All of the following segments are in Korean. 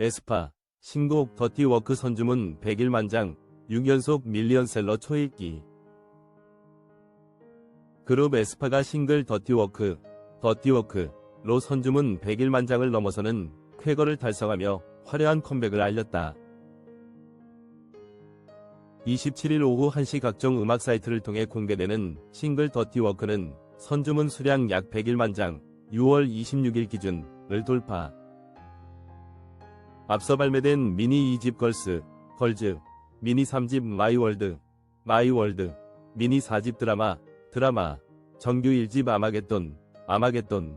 에스파, 신곡 더티워크 선주문 100일 만장, 6연속 밀리언셀러 초읽기. 그룹 에스파가 싱글 더티워크, 더티워크로 선주문 100일 만장을 넘어서는 쾌거를 달성하며 화려한 컴백을 알렸다. 27일 오후 1시 각종 음악 사이트를 통해 공개되는 싱글 더티워크는 선주문 수량 약 101만 장, 6월 26일 기준을 돌파. 앞서 발매된 미니 2집 걸스, 걸즈, 미니 3집 마이월드, 마이월드, 미니 4집 드라마, 드라마, 정규 1집 아마겟돈, 아마겟돈,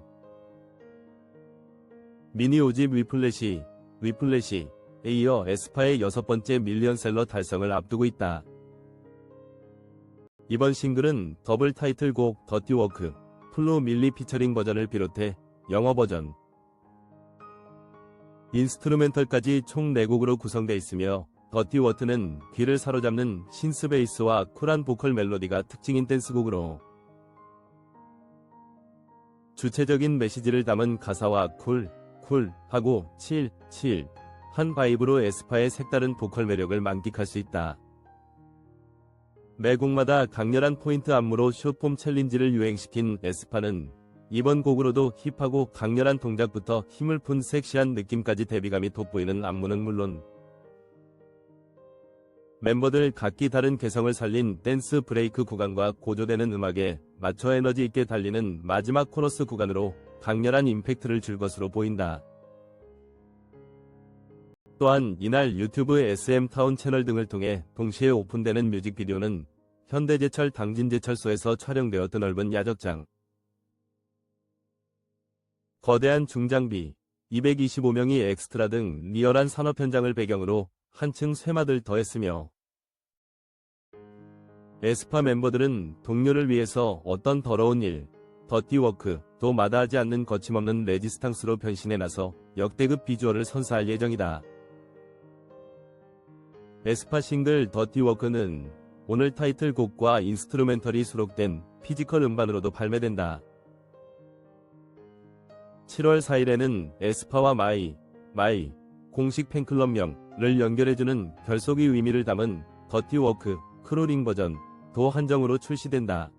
미니 5집 위플래시, 위플래시, 에 이어 에스파의 여섯 번째 밀리언셀러 달성을 앞두고 있다. 이번 싱글은 더블 타이틀곡 더티워크, 플루 밀리 피처링 버전을 비롯해 영어 버전, 인스트루멘털까지 총 4곡으로 구성되어 있으며 더티 워트는 귀를 사로잡는 신스 베이스와 쿨한 보컬 멜로디가 특징인 댄스곡으로 주체적인 메시지를 담은 가사와 쿨, 쿨 하고 칠, 칠 한 바이브로 에스파의 색다른 보컬 매력을 만끽할 수 있다. 매 곡마다 강렬한 포인트 안무로 숏폼 챌린지를 유행시킨 에스파는 이번 곡으로도 힙하고 강렬한 동작부터 힘을 푼 섹시한 느낌까지 대비감이 돋보이는 안무는 물론 멤버들 각기 다른 개성을 살린 댄스 브레이크 구간과 고조되는 음악에 맞춰 에너지 있게 달리는 마지막 코러스 구간으로 강렬한 임팩트를 줄 것으로 보인다. 또한 이날 유튜브 SM타운 채널 등을 통해 동시에 오픈되는 뮤직비디오는 현대제철 당진제철소에서 촬영되어 드넓은 야적장, 거대한 중장비, 225명이 엑스트라 등 리얼한 산업 현장을 배경으로 한층 쇠맛을 더했으며 에스파 멤버들은 동료를 위해서 어떤 더러운 일, 더티워크 도 마다하지 않는 거침없는 레지스탕스로 변신해 나서 역대급 비주얼을 선사할 예정이다. 에스파 싱글 더티워크는 오늘 타이틀곡과 인스트루멘털이 수록된 피지컬 음반으로도 발매된다. 7월 4일에는 에스파와 마이, 마이 공식 팬클럽명을 연결해주는 결속의 의미를 담은 더티워크 크로링 버전 도 한정으로 출시된다.